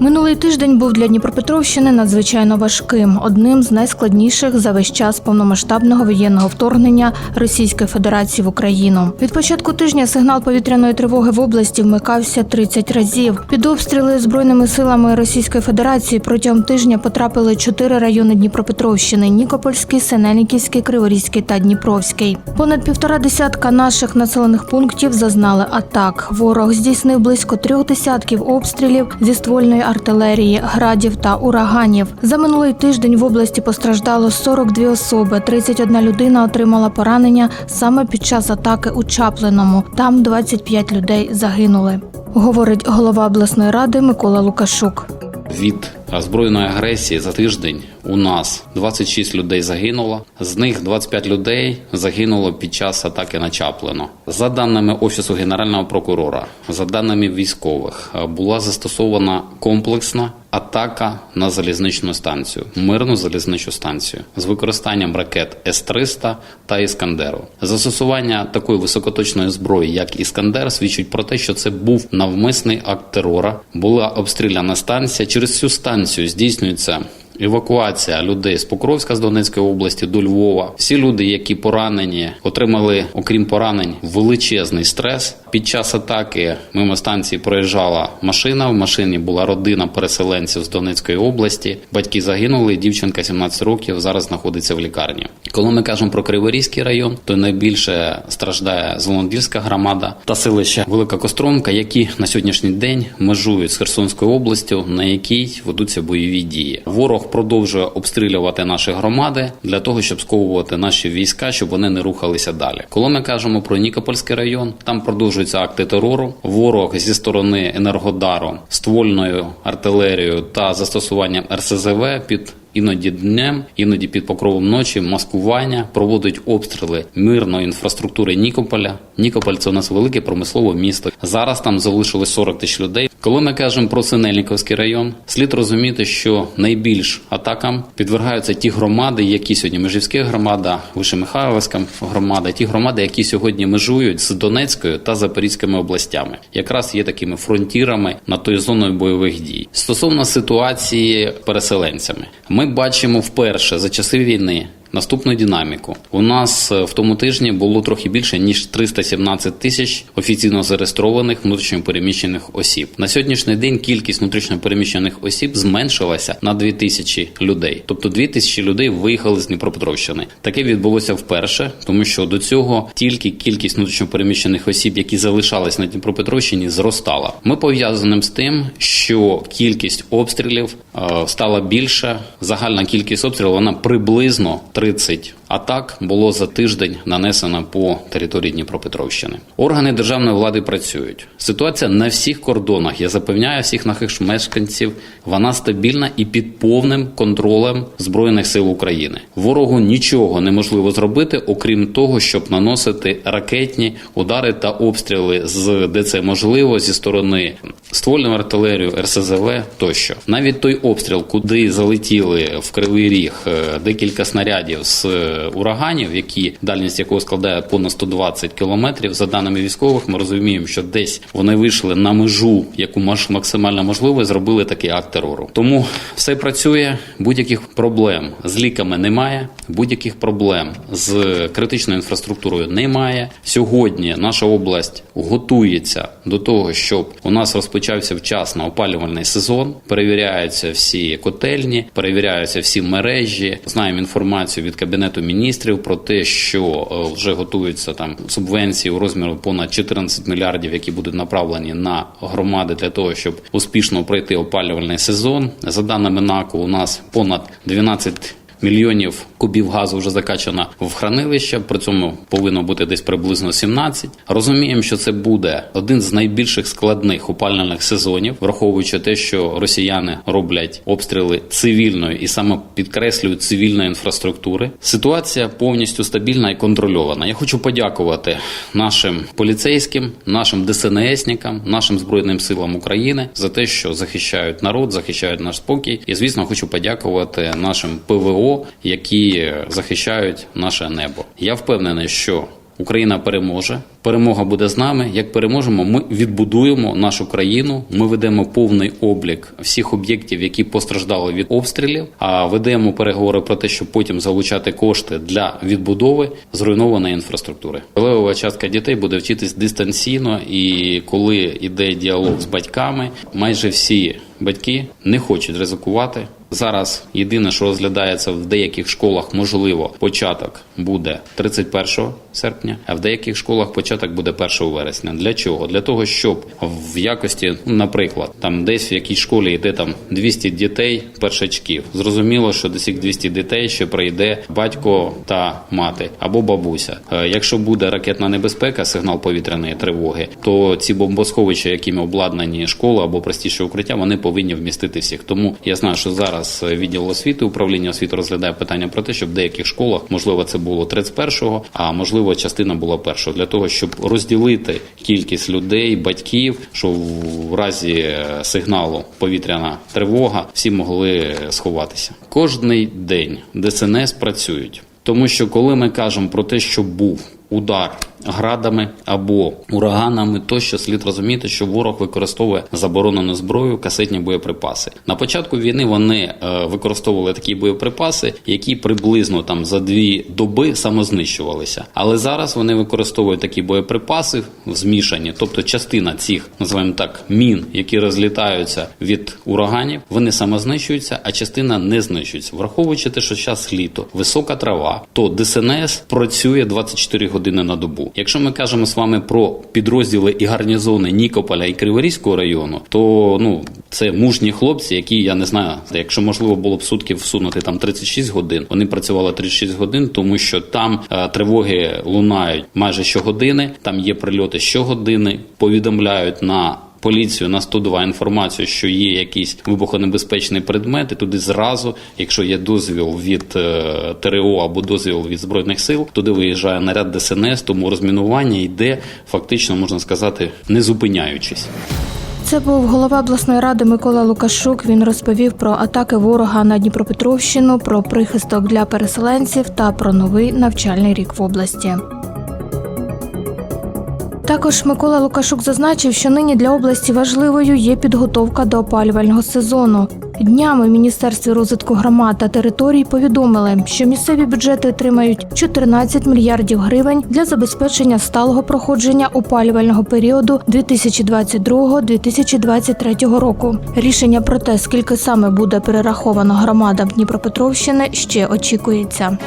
Минулий тиждень був для Дніпропетровщини надзвичайно важким, одним з найскладніших за весь час повномасштабного воєнного вторгнення Російської Федерації в Україну. Від початку тижня сигнал повітряної тривоги в області вмикався 30 разів. Під обстріли збройними силами Російської Федерації протягом тижня потрапили чотири райони Дніпропетровщини: Нікопольський, Синельниківський, Криворізький та Дніпровський. Понад півтора десятка наших населених пунктів зазнали атак. Ворог здійснив близько трьох десятків обстрілів зі ствольної артилерії, градів та ураганів. За минулий тиждень в області постраждало 42 особи. 31 людина отримала поранення саме під час атаки у Чаплиному. Там 25 людей загинули. Говорить голова обласної ради Микола Лукашук. Від збройної агресії за тиждень у нас 26 людей загинуло. З них 25 людей загинуло під час атаки на Чаплино. За даними офісу генерального прокурора, за даними військових, була застосована комплексна атака на залізничну станцію, мирну залізничну станцію з використанням ракет С-300 та Іскандеру. Застосування такої високоточної зброї, як Іскандер, свідчить про те, що це був навмисний акт терора. Була обстріляна станція. Через цю станцію здійснюється. Евакуація людей з Покровська з Донецької області до Львова. Всі люди, які поранені, отримали, окрім поранень, величезний стрес. Під час атаки мимо станції проїжджала машина. В машині була родина переселенців з Донецької області. Батьки загинули. Дівчинка 17 років зараз знаходиться в лікарні. Коли ми кажемо про Криворізький район, то найбільше страждає Золондільська громада та селище Велика Костромка, які на сьогоднішній день межують з Херсонською областю, на якій ведуться бойові дії. Ворог продовжує обстрілювати наші громади для того, щоб сковувати наші війська, щоб вони не рухалися далі. Коли ми кажемо про Нікопольський район, там продовжуються акти терору. Ворог зі сторони енергодару, ствольною артилерією та застосуванням РСЗВ під Іноді днем, іноді під покровом ночі, маскування проводить обстріли мирної інфраструктури Нікополя. Нікополь це у нас велике промислове місто. Зараз там залишилось 40 тисяч людей. Коли ми кажемо про Синельниковський район, слід розуміти, що найбільш атакам підвергаються ті громади, які сьогодні Межівська громада, Вишемихайловська громада, ті громади, які сьогодні межують з Донецькою та Запорізькими областями, якраз є такими фронтірами на тою зоною бойових дій. Стосовно ситуації переселенцями, ми бачимо вперше за часи війни. Наступну динаміку у нас в тому тижні було трохи більше ніж 317 тисяч офіційно зареєстрованих внутрішньопереміщених осіб. На сьогоднішній день кількість внутрішньопереміщених осіб зменшилася на 2 тисячі людей. Тобто 2 тисячі людей виїхали з Дніпропетровщини. Таке відбулося вперше, тому що до цього тільки кількість внутрішньопереміщених осіб, які залишались на Дніпропетровщині, зростала. Ми пов'язаним з тим, що кількість обстрілів е, стала більша. Загальна кількість обстрілів вона приблизно 30 атак було за тиждень нанесено по території Дніпропетровщини. Органи державної влади працюють. Ситуація на всіх кордонах. Я запевняю всіх наших мешканців. Вона стабільна і під повним контролем збройних сил України. Ворогу нічого неможливо зробити, окрім того, щоб наносити ракетні удари та обстріли з де це можливо зі сторони ствольної артилерії, РСЗВ тощо. Навіть той обстріл, куди залетіли в Кривий Ріг е, декілька снарядів з ураганів, які дальність якого складає понад 120 кілометрів. За даними військових, ми розуміємо, що десь вони вийшли на межу, яку максимально можливо, і зробили такий акт терору. Тому все працює. Будь-яких проблем з ліками немає. Будь-яких проблем з критичною інфраструктурою немає. Сьогодні наша область готується до того, щоб у нас розпочався вчасно опалювальний сезон. Перевіряються всі котельні, перевіряються всі мережі. Знаємо інформацію від кабінету міністрів про те, що е, вже готуються там субвенції у розміру понад 14 мільярдів, які будуть направлені на громади для того, щоб успішно пройти опалювальний сезон. За даними НАКу, у нас понад 12 мільйонів кубів газу вже закачано в хранилище. При цьому повинно бути десь приблизно 17. Розуміємо, що це буде один з найбільших складних опалювальних сезонів, враховуючи те, що росіяни роблять обстріли цивільної і саме підкреслюють цивільної інфраструктури. Ситуація повністю стабільна і контрольована. Я хочу подякувати нашим поліцейським, нашим ДСНСникам, нашим збройним силам України за те, що захищають народ, захищають наш спокій. І звісно, хочу подякувати нашим ПВО, які захищають наше небо. Я впевнений, що Україна переможе. Перемога буде з нами. Як переможемо, ми відбудуємо нашу країну. Ми ведемо повний облік всіх об'єктів, які постраждали від обстрілів. А ведемо переговори про те, щоб потім залучати кошти для відбудови зруйнованої інфраструктури. Левова частка дітей буде вчитись дистанційно, і коли йде діалог з батьками, майже всі батьки не хочуть ризикувати. Зараз єдине, що розглядається в деяких школах, можливо, початок буде 31 серпня, а в деяких школах початок буде 1 вересня. Для чого? Для того, щоб в якості, наприклад, там десь в якійсь школі йде там 200 дітей першачків. Зрозуміло, що до цих 200 дітей ще прийде батько та мати або бабуся. Е, Якщо буде ракетна небезпека, сигнал повітряної тривоги, то ці бомбосховища, якими обладнані школи або простіше укриття, вони повинні вмістити всіх. Тому я знаю, що зараз відділ освіти управління освіти розглядає питання про те, щоб в деяких школах, можливо, це було 31-го, а можливо, частина була першого, для того, щоб розділити кількість людей, батьків, що в разі е, сигналу повітряна тривога всі могли сховатися. Кожний день ДСНС працюють. Тому що коли ми кажемо про те, що був удар градами або ураганами, тощо слід розуміти, що ворог використовує заборонену зброю, касетні боєприпаси. На початку війни вони е, використовували такі боєприпаси, які приблизно там за дві доби самознищувалися. Але зараз вони використовують такі боєприпаси змішані, тобто частина цих, називаємо так, мін, які розлітаються від ураганів, вони самознищуються, а частина не знищується. Враховуючи те, що зараз літо, висока трава, то ДСНС працює 24 години на добу. Якщо ми кажемо з вами про підрозділи і гарнізони Нікополя і Криворізького району, то ну це мужні хлопці, які я не знаю, якщо можливо було б сутки всунути там 36 годин. Вони працювали 36 годин, тому що там е, тривоги лунають майже щогодини. Там є прильоти щогодини, повідомляють на. Поліцію на 102 інформацію, що є якийсь вибухонебезпечний предмет, і туди зразу, якщо є дозвіл від е, ТРО або дозвіл від збройних сил, туди виїжджає наряд ДСНС, тому розмінування йде фактично, можна сказати, не зупиняючись. Це був голова обласної ради Микола Лукашук. Він розповів про атаки ворога на Дніпропетровщину, про прихисток для переселенців та про новий навчальний рік в області. Також Микола Лукашук зазначив, що нині для області важливою є підготовка до опалювального сезону. Днями Міністерстві розвитку громад та територій повідомили, що місцеві бюджети отримають 14 мільярдів гривень для забезпечення сталого проходження опалювального періоду 2022-2023 року. Рішення про те, скільки саме буде перераховано громадам Дніпропетровщини, ще очікується.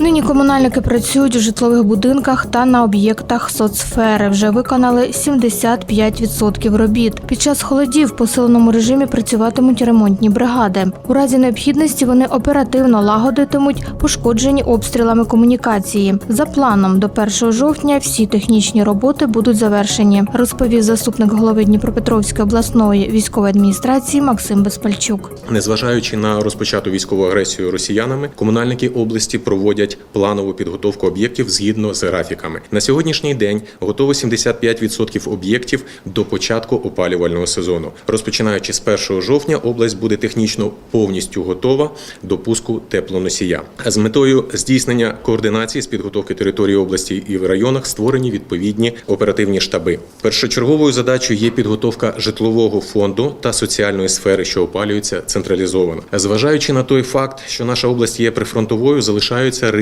Нині комунальники працюють у житлових будинках та на об'єктах соцсфери. Вже виконали 75% робіт. Під час холодів в посиленому режимі працюватимуть ремонтні бригади. У разі необхідності вони оперативно лагодитимуть пошкоджені обстрілами комунікації. За планом, до 1 жовтня всі технічні роботи будуть завершені, розповів заступник голови Дніпропетровської обласної військової адміністрації Максим Безпальчук. Незважаючи на розпочату військову агресію росіянами, комунальники області проводять планову підготовку об'єктів згідно з графіками. На сьогоднішній день готово 75% об'єктів до початку опалювального сезону. Розпочинаючи з 1 жовтня, область буде технічно повністю готова до пуску теплоносія. З метою здійснення координації з підготовки території області і в районах створені відповідні оперативні штаби. Першочерговою задачею є підготовка житлового фонду та соціальної сфери, що опалюються централізовано. Зважаючи на той факт, що наша область є прифронтовою, залишаються ризики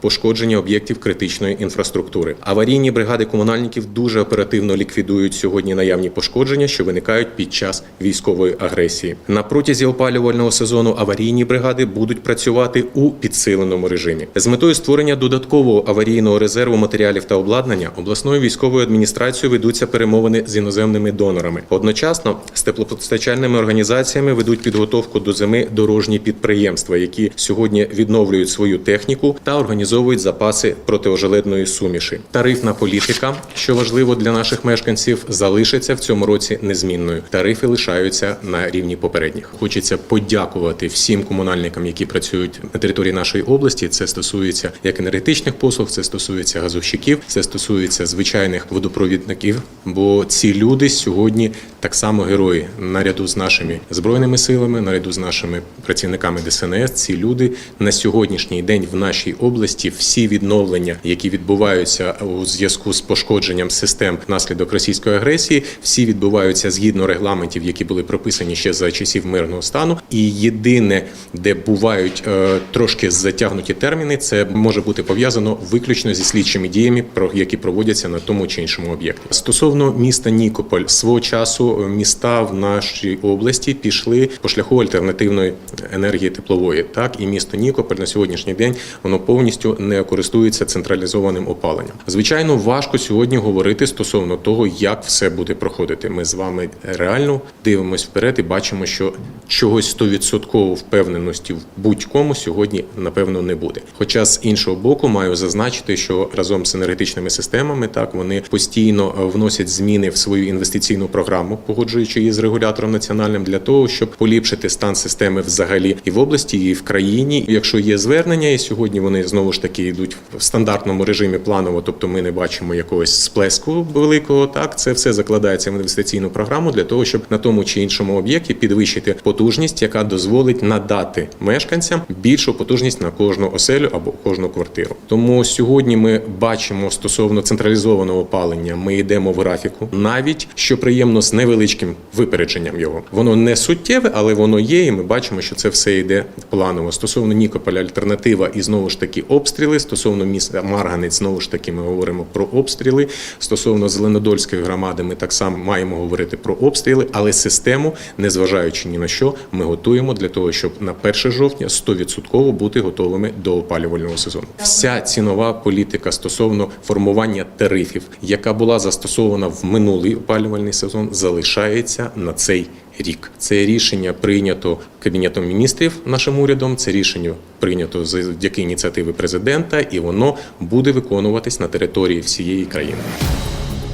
пошкодження об'єктів критичної інфраструктури. Аварійні бригади комунальників дуже оперативно ліквідують сьогодні наявні пошкодження, що виникають під час військової агресії. На протязі опалювального сезону аварійні бригади будуть працювати у підсиленому режимі з метою створення додаткового аварійного резерву матеріалів та обладнання обласною військовою адміністрацією ведуться перемовини з іноземними донорами. Одночасно з теплопостачальними організаціями ведуть підготовку до зими дорожні підприємства, які сьогодні відновлюють свою техніку та організовують запаси протиожеледної суміші. Тарифна політика, що важливо для наших мешканців, залишиться в цьому році незмінною. Тарифи лишаються на рівні попередніх. Хочеться подякувати всім комунальникам, які працюють на території нашої області. Це стосується як енергетичних послуг, це стосується газовщиків, це стосується звичайних водопровідників. Бо ці люди сьогодні так само герої наряду з нашими збройними силами, наряду з нашими працівниками ДСНС. Ці люди на сьогоднішній день в нашій області всі відновлення, які відбуваються у зв'язку з пошкодженням систем внаслідок російської агресії, всі відбуваються згідно регламентів, які були прописані ще за часів мирного стану. І єдине, де бувають е, трошки затягнуті терміни, це може бути пов'язано виключно зі слідчими діями, про які проводяться на тому чи іншому об'єкті. Стосовно міста Нікополь, свого часу е, міста в нашій області пішли по шляху альтернативної енергії теплової. Так і місто Нікополь на сьогоднішній день воно повністю не користується централізованим опаленням. Звичайно, важко сьогодні говорити стосовно того, як все буде проходити. Ми з вами реально дивимося вперед і бачимо, що чогось 100% впевненості в будь-кому сьогодні напевно не буде. Хоча з іншого боку маю зазначити, що разом з енергетичними системами так вони постійно вносять зміни в свою інвестиційну програму, погоджуючи її з регулятором національним для того, щоб поліпшити стан системи взагалі і в області, і в країні. Якщо є звернення, і сьогодні вони знову ж таки йдуть в стандартному режимі планово, тобто ми не бачимо якогось сплеску великого. Так це все закладається в інвестиційну програму для того, щоб на тому чи іншому об'єкті підвищити потужність, яка дозволить надати мешканцям більшу потужність на кожну оселю або кожну квартиру. Тому сьогодні ми бачимо стосовно централізованого опалення, ми йдемо в графіку, навіть що приємно з невеличким випередженням його. Воно не суттєве, але воно є, і ми бачимо, що це все йде планово. Стосовно Нікополя альтернатива і знову ж таки обстріли. Стосовно міста Марганець, знову ж таки, ми говоримо про обстріли. Стосовно Зеленодольської громади, ми так само маємо говорити про обстріли, але систему, незважаючи ні на що, ми готуємо для того, щоб на 1 жовтня 100% бути готовими до опалювального сезону. Вся цінова політика стосовно формування тарифів, яка була застосована в минулий опалювальний сезон, залишається на цей рік. Це рішення прийнято кабінетом міністрів нашим урядом. Це рішення прийнято завдяки ініціативи президента, і воно буде виконуватись на території всієї країни.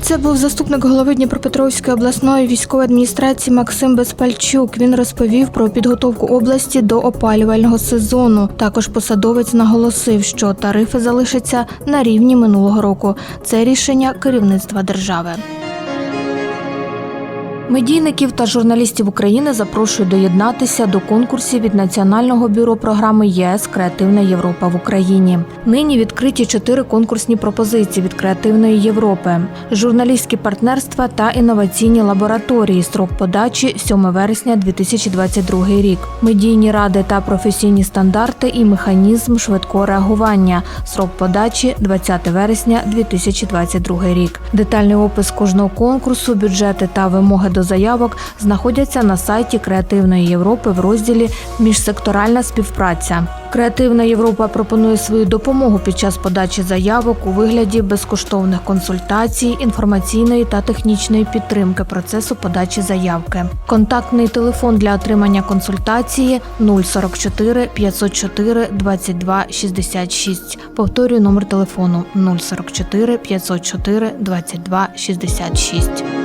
Це був заступник голови Дніпропетровської обласної військової адміністрації Максим Безпальчук. Він розповів про підготовку області до опалювального сезону. Також посадовець наголосив, що тарифи залишаться на рівні минулого року. Це рішення керівництва держави. Медійників та журналістів України запрошують доєднатися до конкурсів від Національного бюро програми ЄС Креативна Європа в Україні. Нині відкриті чотири конкурсні пропозиції від креативної Європи: журналістські партнерства та інноваційні лабораторії. Строк подачі 7 вересня 2022 рік. Медійні ради та професійні стандарти і механізм швидкого реагування. Срок подачі 20 вересня 2022 рік. Детальний опис кожного конкурсу, бюджети та вимоги до заявок знаходяться на сайті Креативної Європи в розділі Міжсекторальна співпраця. Креативна Європа пропонує свою допомогу під час подачі заявок у вигляді безкоштовних консультацій, інформаційної та технічної підтримки процесу подачі заявки. Контактний телефон для отримання консультації 044 504 22 66. Повторюю номер телефону 044 504 22 66.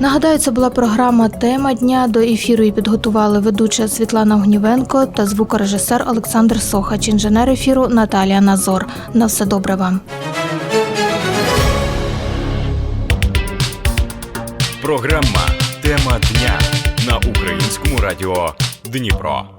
Нагадаю, це була програма Тема дня. До ефіру її підготували ведуча Світлана Огнівенко та звукорежисер Олександр Сохач, інженер ефіру Наталія Назор. На все добре вам. Програма Тема дня на українському радіо Дніпро.